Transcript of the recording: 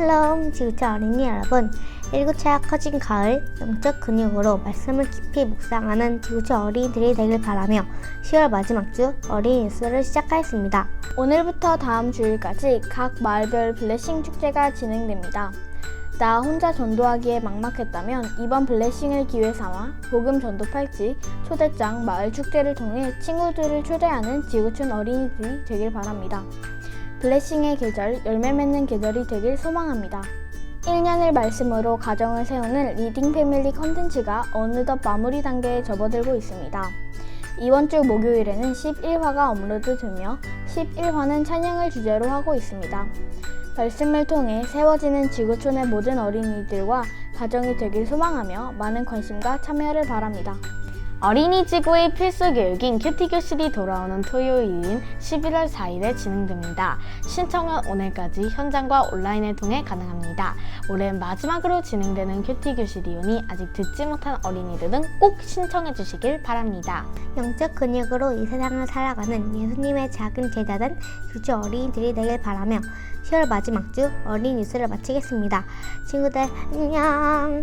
안녕 지구촌 어린이 여러분 일교차가 커진 가을 영적 근육으로 말씀을 깊이 묵상하는 지구촌 어린이들이 되길 바라며 10월 마지막 주 어린이 뉴스를 시작하겠습니다. 오늘부터 다음 주일까지 각 마을별 블레싱 축제가 진행됩니다. 나 혼자 전도하기에 막막했다면 이번 블레싱을 기회 삼아 복음 전도 팔찌, 초대장, 마을 축제를 통해 친구들을 초대하는 지구촌 어린이들이 되길 바랍니다. 블레싱의 계절, 열매 맺는 계절이 되길 소망합니다. 1년을 말씀으로 가정을 세우는 리딩 패밀리 컨텐츠가 어느덧 마무리 단계에 접어들고 있습니다. 이번 주 목요일에는 11화가 업로드되며 11화는 찬양을 주제로 하고 있습니다. 말씀을 통해 세워지는 지구촌의 모든 어린이들과 가정이 되길 소망하며 많은 관심과 참여를 바랍니다. 어린이 지구의 필수 교육인 큐티 교실이 돌아오는 토요일인 11월 4일에 진행됩니다. 신청은 오늘까지 현장과 온라인을 통해 가능합니다. 올해 마지막으로 진행되는 큐티 교실이오니 아직 듣지 못한 어린이들은 꼭 신청해 주시길 바랍니다. 영적 근육으로 이 세상을 살아가는 예수님의 작은 제자된 지구촌 어린이들이 되길 바라며 10월 마지막 주 어린이 뉴스를 마치겠습니다. 친구들 안녕